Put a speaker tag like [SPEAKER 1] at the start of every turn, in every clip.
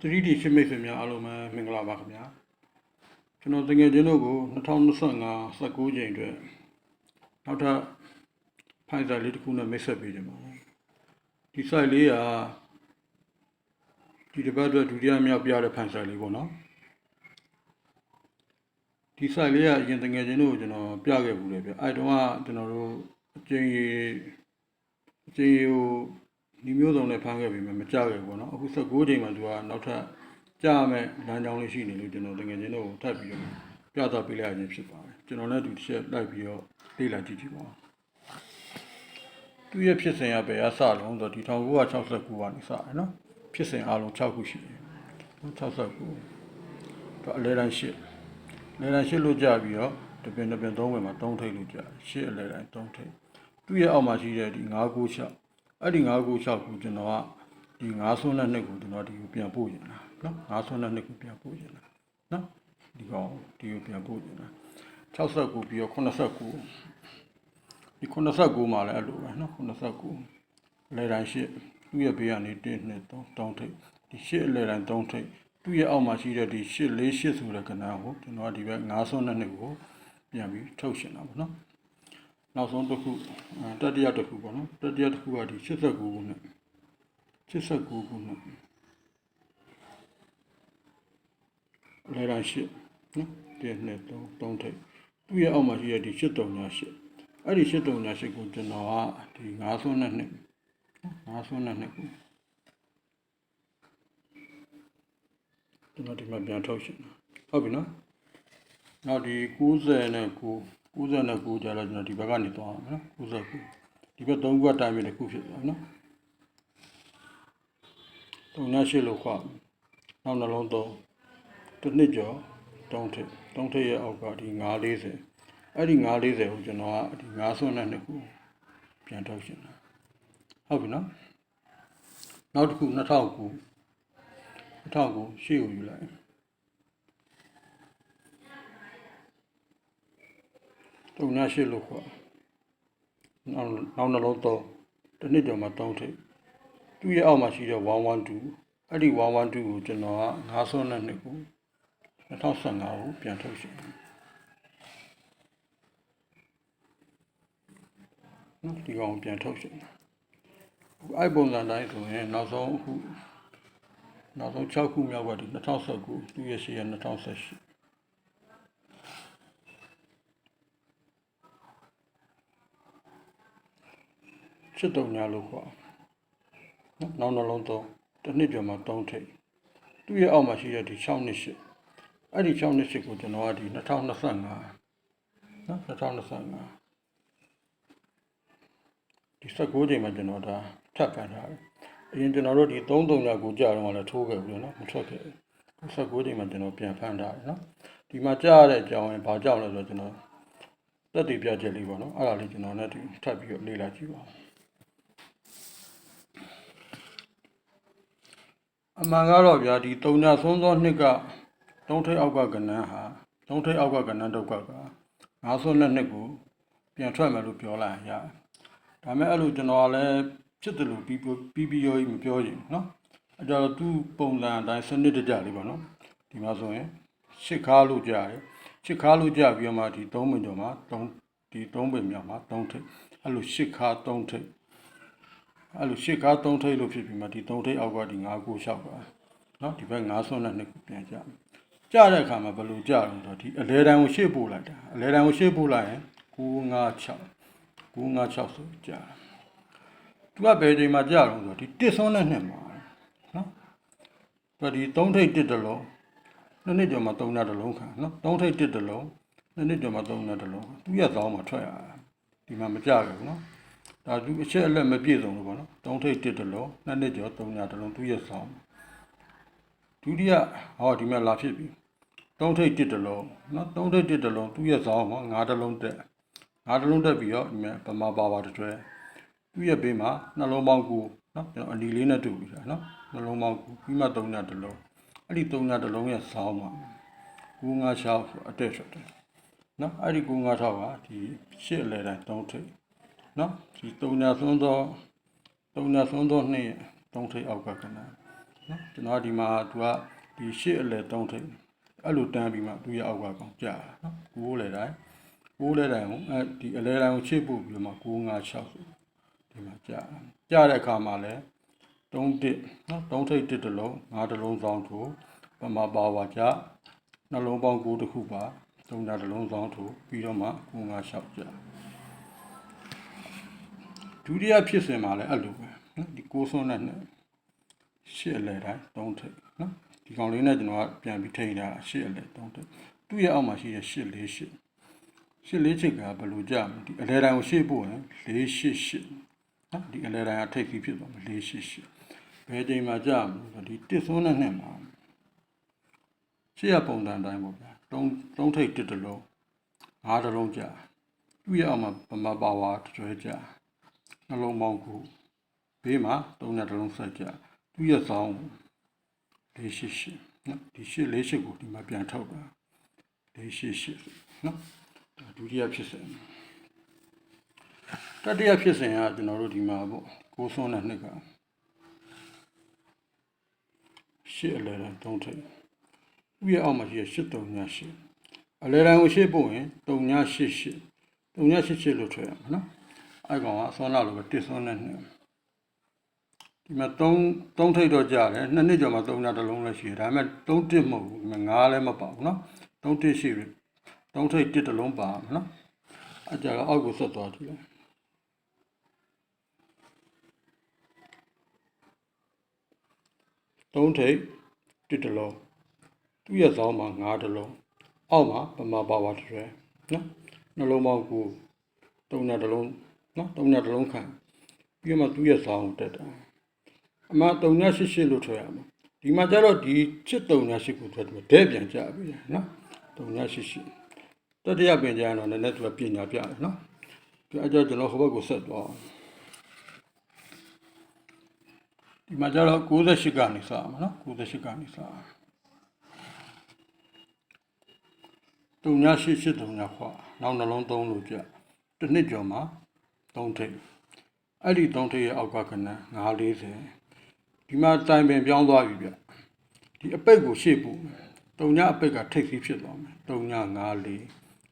[SPEAKER 1] 3D ရှင်းမိတ်ဆွေများအားလုံးပဲမင်္ဂလာပါခင်ဗျာကျွန်တော်တကယ်ချင်းတို့ကို2025 19ချိန်အတွက်နောက်ထပ်ဖိုင်စာလေးတစ်ခုနဲ့မိတ်ဆက်ပေးတယ်ပါဒီ site လေးကဒီတစ်ပတ်အတွက်ဒုတိယမြောက်ပြတဲ့ဖိုင်စာလေးပေါ့နော်ဒီ site လေးကအရင်တကယ်ချင်းတို့ကိုကျွန်တော်ပြခဲ့ဘူးလေဗျအဲတုန်းကကျွန်တော်တို့အကျဉ်းကြီးအကျဉ်းကြီးကို ဒီမျိုးစုံနဲ့ဖမ်းခဲ့ပြီမမကြခဲ့ဘူးပေါ့နော်အခု19ချိန်မှာသူကနောက်ထပ်ကြားမယ်လမ်းကြောင်းလေးရှိနေလို့ကျွန်တော်တကယ်ချင်းတို့ထပ်ပြီးတော့ပြသပေးလိုက်ရခြင်းဖြစ်ပါတယ်ကျွန်တော်လည်းဒီတစ်ချက်လိုက်ပြီးတော့လေ့လာကြည့်ကြည့်ပါဦးသူရဲ့ဖြစ်စဉ်ရပဲအစလုံးဆိုဒီ1969ကနေစတယ်နော်ဖြစ်စဉ်အလုံး6ခုရှိတယ်69တော့အလဲတန်း8လဲတန်း8လို့ကြပြီးတော့တပင်တပင်3ဝင်မှာ3ထိပ်လို့ကြ8အလဲတန်း3ထိပ်သူ့ရဲ့အောက်မှာရှိတဲ့ဒီ996 အဲ့ဒီ9ခု6ခုကျွန်တော်ကဒီ9ဆွန်းနဲ့2ခုကျွန်တော်ဒီကိုပြန်ပို့ရင်လားနော်9ဆွန်းနဲ့2ခုပြန်ပို့ရင်လားနော်ဒီကောင်ဒီကိုပြန်ပို့ရင်လား69ပြီးတော့89ဒီ89မှာလည်းအဲ့လိုပဲနော်89လဲတိုင်းရှစ်သူ့ရဲ့ဘေးကနေ1 2 3 3ထိပ်ဒီရှစ်လဲတိုင်း3ထိပ်သူ့ရဲ့အောက်မှာရှိတဲ့ဒီရှစ်4 8ဆိုတဲ့ကဏ္ဍကိုကျွန်တော်ဒီဘက်9ဆွန်းနဲ့2ခုကိုပြန်ပြီးထုတ်ရှင်တာပေါ့နော် နောက်ဆုံးတစ်ခုအဲတတိယတစ်ခုပေါ့နော်တတိယတစ်ခုကဒီ89ခုနဲ့89ခုနဲ့လဲရရှိနော်ဒီနှစ်သုံးသုံးထိပ်သူ့ရဲ့အောက်မှာရှိတဲ့ဒီ83ညာ8အဲ့ဒီ83ညာ8ကိုကျွန်တော်ကဒီ9ဆွန်းနဲ့နှစ်9ဆွန်းနဲ့နှစ်ခုကျွန်တော်ဒီမှာပြန်ထုတ်ရှင်တာဟုတ်ပြီနော်နောက်ဒီ90နဲ့9 99ကြာတော့ကျွန်တော်ဒီဘက်ကနေသွားအောင်နော်99ဒီဘက်3ခုကတိုင်းပြီးတစ်ခုဖြစ်သွားပြီနော်တုံညာရှိလို့ခွာနောက်နှလုံးသုံးတစ်နှစ်ကျော်တုံးထစ်တုံးထစ်ရဲ့အောက်ကဒီ940အဲ့ဒီ940ကိုကျွန်တော်ကဒီ9ဆွန်းနဲ့နှစ်ခုပြန်ထုတ်ရှင်တာဟုတ်ပြီနော်နောက်တစ်ခု2009 2009ရှေ့ကိုယူလိုက် တုံညာရှိလို့ခေါ်နောက်နောက်နှလုံးတော့တစ်နှစ်ကျော်မှတောင်းထိပ်သူ့ရဲ့အောက်မှာရှိတဲ့112အဲ့ဒီ112ကိုကျွန်တော်က9ဆွန်းနဲ့နှစ်ခု2015ကိုပြန်ထုတ်ရှင်နော်ဒီကောင်ပြန်ထုတ်ရှင်အဲ့ပုံစံတိုင်းဆိုရင်နောက်ဆုံးအခုနောက်ဆုံး6ခုမြောက်ကဒီ2019သူ့ရဲ့ရှေ့ရ2018 ချစ်တုံညာလို့ခေါ်နော်နောက်နှလုံးသုံးတစ်နှစ်ကျော်မှ3ထိပ်သူ့ရဲ့အောက်မှာရှိတဲ့ဒီ6နှစ်ရှိအဲ့ဒီ6နှစ်ရှိကိုကျွန်တော်ကဒီ2025နော်2025ဒီ19ချိန်မှာကျွန်တော်ဒါထပ်ကန်ထားတယ်အရင်ကျွန်တော်တို့ဒီ33ညာကိုကြာတော့လည်းထိုးခဲ့ပြီနော်မထွက်ခဲ့ဘူး19ချိန်မှာကျွန်တော်ပြန်ဖမ်းထားတယ်နော်ဒီမှာကြာရတဲ့အကြောင်းရင်ဘာကြောင့်လဲဆိုတော့ကျွန်တော်တက်တည်ပြချက်လေးပေါ့နော်အဲ့ဒါလေးကျွန်တော်လည်းဒီထပ်ပြီးတော့လေ့လာကြည့်ပါဦး အမှန်ကတော့ဗျာဒီတုံညာဆုံးသောနှစ်ကတုံးထိပ်အောက်ကကဏ္ဍဟာတုံးထိပ်အောက်ကကဏ္ဍဒုက္ခကငါးဆွန်းနဲ့နှစ်ကိုပြန်ထွက်မယ်လို့ပြောလိုက်ရတယ်။ဒါမဲ့အဲ့လိုကျွန်တော်ကလည်းဖြစ်တယ်လို့ပြီးပြီးပြီးရောကြီးမပြောရင်နော်။အဲ့တော့သူ့ပုံစံအတိုင်းစနစ်တကျလေးပေါ့နော်။ဒီမှာဆိုရင်ရှစ်ခါလို့ကြားတယ်။ရှစ်ခါလို့ကြားပြီးတော့မှဒီသုံးပင်ကျော်မှာသုံးဒီသုံးပင်မြောက်မှာသုံးထိပ်အဲ့လိုရှစ်ခါသုံးထိပ် အဲ့လိုရှစ်ကား3ထိပ်လို့ဖြစ်ပြီးမှဒီ3ထိပ်အောက်ကဒီ9ကိုလျှောက်ပါနော်ဒီဘက်9ဆွန်းနဲ့နှစ်ခုပြန်ကြကြတဲ့အခါမှာဘယ်လိုကြလဲဆိုတော့ဒီအလဲတန်းကိုရှေ့ပို့လိုက်တာအလဲတန်းကိုရှေ့ပို့လိုက်ရင်956 956ဆိုကြသူကဘယ်ချိန်မှာကြတော့ဆိုတော့ဒီ1ဆွန်းနဲ့နှစ်မှာနော်သူဒီ3ထိပ်1တလုံးနှစ်နှစ်ကျော်မှ3နာတလုံးခံနော်3ထိပ်1တလုံးနှစ်နှစ်ကျော်မှ3နာတလုံးသူရသောင်းမှာထွက်ရတာဒီမှာမကြဘူးနော် ဒါသူအချက်အလက်မပြည့်စုံလို့ပေါ့နော်တုံးထိပ်တစ်တလုံးနှစ်နှစ်ကျော်သုံးညာတလုံးသူ့ရဲ့ဆောင်ဒုတိယဟောဒီမှာလာဖြစ်ပြီတုံးထိပ်တစ်တလုံးနော်တုံးထိပ်တစ်တလုံးသူ့ရဲ့ဆောင်မှာငါးတလုံးတက်ငါးတလုံးတက်ပြီးတော့ဒီမှာဗမာပါပါတစ်တွဲသူ့ရဲ့ဘေးမှာနှလုံးပေါင်းကူနော်ကျွန်တော်အနီလေးနဲ့တူပြီလားနော်နှလုံးပေါင်းကူပြီးမှသုံးညာတလုံးအဲ့ဒီသုံးညာတလုံးရဲ့ဆောင်မှာကူငါးချောက်ဆိုအတက်ထွက်တယ်နော်အဲ့ဒီကူငါးထောက်ကဒီရှစ်အလဲတိုင်းတုံးထိပ် နော်ဒီတုံညာသွန်းသောတုံညာသွန်းသောနှစ်သုံးထိပ်အောက်ကကဏ္ဍနော်ကျွန်တော်ကဒီမှာသူကဒီရှစ်အလဲတုံးထိပ်အဲ့လိုတန်းပြီးမှသူ့ရဲ့အောက်ကကောင်ကြာတာနော်ကိုးလေတိုင်းကိုးလေတိုင်းကိုအဲဒီအလဲတိုင်းကိုချစ်ပို့ပြီးတော့မှ956ဆိုဒီမှာကြာတာကြာတဲ့အခါမှာလဲ3တစ်နော်3ထိပ်တစ်တစ်လုံး5တစ်လုံးဆောင်ထိုးပမာပါဝါကြာနှလုံးပေါင်း9တစ်ခုပါသုံးညတစ်လုံးဆောင်ထိုးပြီးတော့မှ956ကြာ ဒုတိယဖြစ်စဉ်မှာလည်းအဲ့လိုပဲနော်ဒီကိုးစွန်းတဲ့နဲ့ရှစ်အလဲတိုင်းသုံးထိပ်နော်ဒီကောင်လေးနဲ့ကျွန်တော်ကပြန်ပြီးထိန်းထားတာရှစ်အလဲသုံးထိပ်သူ့ရဲ့အောက်မှာရှိတဲ့ရှစ်လေးရှစ်ရှစ်လေးချစ်ကဘယ်လိုကြမလဲဒီအလဲတိုင်းကိုရှေ့ပို့ရင်လေးရှစ်ရှစ်နော်ဒီအလဲတိုင်းကထိပ်ကြီးဖြစ်သွားမယ်လေးရှစ်ရှစ်ဘယ်ချိန်မှာကြမလဲဒီတစ်စွန်းနဲ့နှစ်မှာရှေ့ရပုံစံတိုင်းပေါ့ဗျာသုံးသုံးထိပ်တစ်တစ်လုံးငါးတစ်လုံးကြာသူ့ရဲ့အောက်မှာဗမာပါဝါတစ်ကျွဲကြာ နှလုံးပေါင်းကိုဘေးမှာသုံးနဲ့တစ်လုံးဆက်ကြာသူ့ရဲ့ဆောင်းလေးရှိရှိနော်ဒီရှိလေးရှိကိုဒီမှာပြန်ထုတ်တာလေးရှိရှိနော်ဒါဒုတိယဖြစ်စဉ်တတိယဖြစ်စဉ်ကကျွန်တော်တို့ဒီမှာပေါ့ကိုစွန်းတဲ့နှစ်ကရှစ်အလဲတန်းသုံးထိပ်သူ့ရဲ့အောက်မှာရှိတဲ့ရှစ်တုံညာရှစ်အလဲတန်းကိုရှစ်ပို့ရင်တုံညာရှစ်ရှစ်တုံညာရှစ်ရှစ်လို့ထွက်ရမှာနော် အဲ့ကောင်ကဆွမ်းလာလို့ပဲတစ်ဆွမ်းတဲ့နှစ် ဒီမှာ3 3ထိပ်တော့ကြာတယ်နှစ်နှစ်ကျော်မှာ3ညတစ်လုံးလည်းရှိတယ်ဒါပေမဲ့3တစ်မဟုတ်ဘူးဒီမှာ9လည်းမပါဘူးเนาะ3တစ်ရှိပြီ3ထိပ်တစ်တစ်လုံးပါမှာเนาะအကြကအောက်ကိုဆက်သွားကြည့်လိုက်3ထိပ်တစ်တစ်လုံးသူ့ရဲ့ဇောင်းမှာ9တစ်လုံးအောက်မှာပမာပါဝါတစ်ရွယ်เนาะနှလုံးပေါင်းကို3ညတစ်လုံး နော်တုံနဲ့တစ်လုံးခံပြီးတော့မှသူ့ရဲ့စာအုပ်တက်တာအမှတုံနဲ့ရှိရှိလို့ထွက်ရမှာဒီမှာကျတော့ဒီချစ်တုံနဲ့ရှိကိုထွက်တယ်တဲ့ပြန်ကြပြီနော်တုံနဲ့ရှိရှိတတိယပင်ကျရင်တော့လည်းလည်းသူကပညာပြတယ်နော်ဒီအကြောကျွန်တော်ဟိုဘက်ကိုဆက်သွားဒီမှာကျတော့98ကနေစအောင်နော်98ကနေစအောင်တုံညာရှိရှိတုံညာခွာနောက်နှလုံးသုံးလို့ကြတစ်နှစ်ကျော်မှာ 3ထိပ်အဲ့ဒီ3ထိပ်ရဲ့အောက်ကကဏ္ဍ940ဒီမှာတိုင်ပင်ပြောင်းသွားပြီဗျဒီအပိတ်ကိုရှေ့ပို့မယ်တုံညာအပိတ်ကထိတ်စီးဖြစ်သွားမယ်တုံညာ94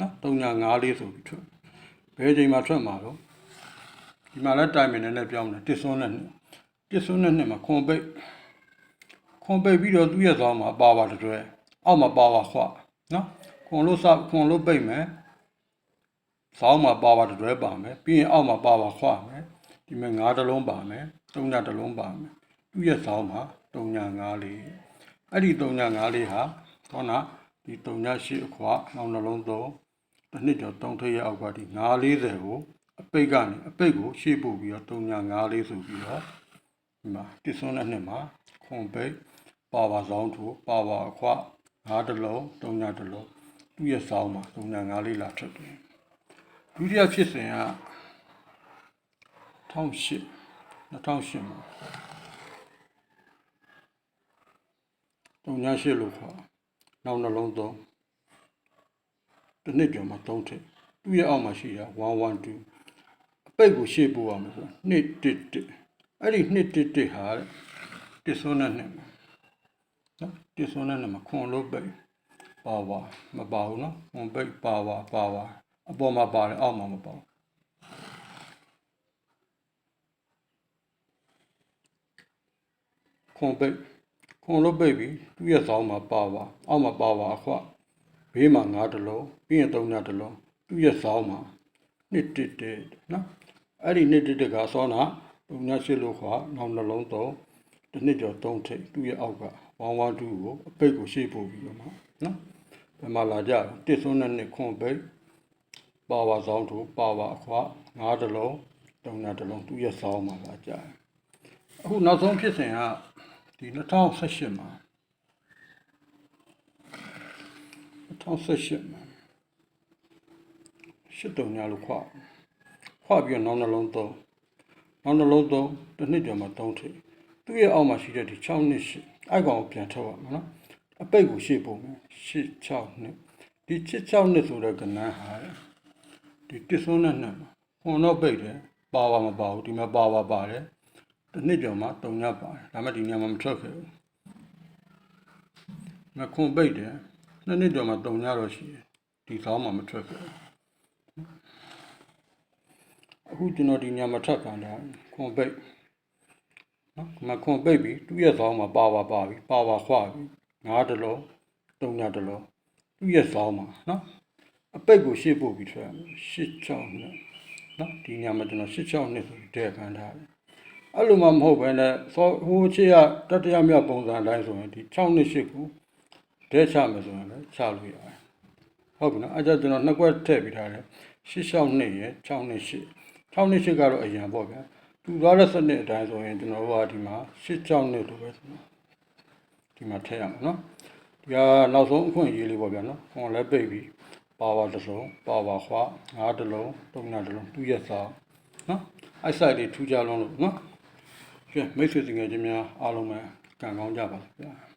[SPEAKER 1] နော်တုံညာ94ဆိုပြီးထွက်ဘယ်ချိန်မှာထွက်မှာတော့ဒီမှာလည်းတိုင်ပင်နဲ့လည်းပြောင်းတယ်တစ်စွန်းနဲ့နှစ်တစ်စွန်းနဲ့နှစ်မှာခွန်ပိတ်ခွန်ပိတ်ပြီးတော့သူ့ရဲ့သွားမှာပါပါတွဲအောက်မှာပါပါခွနော်ခွန်လို့စခွန်လို့ပိတ်မယ် ဇောင်းမှာပါပါတွဲပါမယ်ပြီးရင်အောက်မှာပါပါခွမယ်ဒီမှာ၅တလုံးပါမယ်၃ညတလုံးပါမယ်သူ့ရဲ့ဇောင်းမှာ၃ည၅လေးအဲ့ဒီ၃ည၅လေးဟာဟောနာဒီ၃ညရှိအခွာနောက်နှလုံးသုံးတစ်နှစ်ကျော်၃ထိပ်ရဲ့အောက်ကဒီ940ကိုအပိတ်ကနေအပိတ်ကိုရှေ့ပို့ပြီးတော့၃ည940ဆိုပြီးတော့ဒီမှာတစ်စွန်းတဲ့နှစ်မှာခွန်ပိတ်ပါပါဇောင်းထိုးပါပါအခွာ၅တလုံး၃ညတလုံးသူ့ရဲ့ဇောင်းမှာ၃ည9လေးလာထွက်တယ် ဒုတိယဖြစ်စဉ်က1008 2008မှာတုံညာရှိလို့ခေါ်နောက်နှလုံးသုံးတစ်နှစ်ကျော်မှာသုံးထည့်သူ့ရဲ့အောက်မှာရှိတာ112အပိတ်ကိုရှေ့ပို့ရမယ်ဆိုနှစ်တစ်တစ်အဲ့ဒီနှစ်တစ်တစ်ဟာတစ်စွန်းနဲ့နဲ့နော်တစ်စွန်းနဲ့နဲ့မှာခွန်လို့ပိတ်ပါပါမပါဘူးနော်ခွန်ပိတ်ပါပါပါပါ အပေါ်မှာပါတယ်အောက်မှာမပါဘူးခွန်ပိတ်ခွန်လို့ပိတ်ပြီးသူ့ရဲ့ဇောင်းမှာပါပါအောက်မှာပါပါအခွဘေးမှာငါးတလုံးပြီးရင်သုံးညတလုံးသူ့ရဲ့ဇောင်းမှာနှစ်တစ်တစ်နော်အဲ့ဒီနှစ်တစ်တစ်ကစောနာသုံးညရှိလို့ခွာနောက်နှလုံးသုံးတစ်နှစ်ကျော်သုံးထိပ်သူ့ရဲ့အောက်ကဝမ်ဝမ်တူကိုအပိတ်ကိုရှေ့ပို့ပြီးတော့မှနော်ဘယ်မှာလာကြတစ်စွန်းနဲ့နှစ်ခွန်ပိတ် ပါပါဇောင်းတူပါပါအခွငါးတလုံးသုံးညတလုံးသူ့ရဲ့ဇောင်းမှာလာကြအခုနောက်ဆုံးဖြစ်စဉ်ကဒီ2018မှာ2018မှာရှစ်တုံညာလို့ခွာခွာပြီးတော့နောက်နှလုံးသုံးနောက်နှလုံးသုံးတစ်နှစ်ကျော်မှာသုံးထိပ်သူ့ရဲ့အောက်မှာရှိတဲ့ဒီ6နှစ်ရှိအဲ့ကောင်ကိုပြန်ထုတ်ရမှာနော်အပိတ်ကိုရှေ့ပုံမယ်ရှစ်6နှစ်ဒီချစ်6နှစ်ဆိုတဲ့ကဏ္ဍဟာ ဒီတစ်စွန်းနဲ့နှစ်မှာခွန်တော့ပိတ်တယ်ပါပါမပါဘူးဒီမှာပါပါပါတယ်တစ်နှစ်ကျော်မှ၃ညပါတယ်ဒါမှဒီညမှာမထွက်ခဲ့ဘူးငခွန်ပိတ်တယ်နှစ်နှစ်ကျော်မှတုံညတော့ရှိတယ်ဒီကောင်းမှမထွက်ခဲ့အခုကျွန်တော်ဒီညမှာထပ်ကန်တာခွန်ပိတ်နော်မခွန်ပိတ်ပြီသူ့ရဲ့ကောင်းမှာပါပါပါပြီပါပါခွာပြီငါးတလုံးတုံညတလုံးသူ့ရဲ့ကောင်းမှာနော် အပိတ်ကိုရှေ့ပို့ပြီးထွက်ရမယ်ရှစ်ချောင်းနဲ့နော်ဒီညမှာကျွန်တော်ရှစ်ချောင်းနဲ့ဆိုပြီးတဲ့ကန်ထားတယ်အဲ့လိုမှမဟုတ်ဘဲနဲ့သောဟိုချေကတတိယမြောက်ပုံစံအတိုင်းဆိုရင်ဒီ6နှစ်8ကိုဒဲချမယ်ဆိုရင်လည်းချလို့ရတယ်ဟုတ်ပြီနော်အဲ့ဒါကျွန်တော်နှစ်ခွက်ထည့်ပြီးထားတယ်6 6နှစ်ရယ်6နှစ်8 6နှစ်8ကတော့အရင်ပေါ့ဗျာတူသွားတဲ့စနစ်အတိုင်းဆိုရင်ကျွန်တော်တို့ကဒီမှာ6 6နှစ်လို့ပဲဆိုတော့ဒီမှာထည့်ရမှာနော်ဒီကနောက်ဆုံးအခွင့်အရေးလေးပေါ့ဗျာနော်ခွန်လည်းပိတ်ပြီး ပါဝါတစ်စုံပါဝါခွာငါးတစ်လုံးသုံးညတစ်လုံးတူရက်စားနော်အဲ့ site လေးထူးကြလုံးလို့နော်ကဲမိတ်ဆွေတငယ်ချင်းများအားလုံးပဲကံကောင်းကြပါစေဗျာ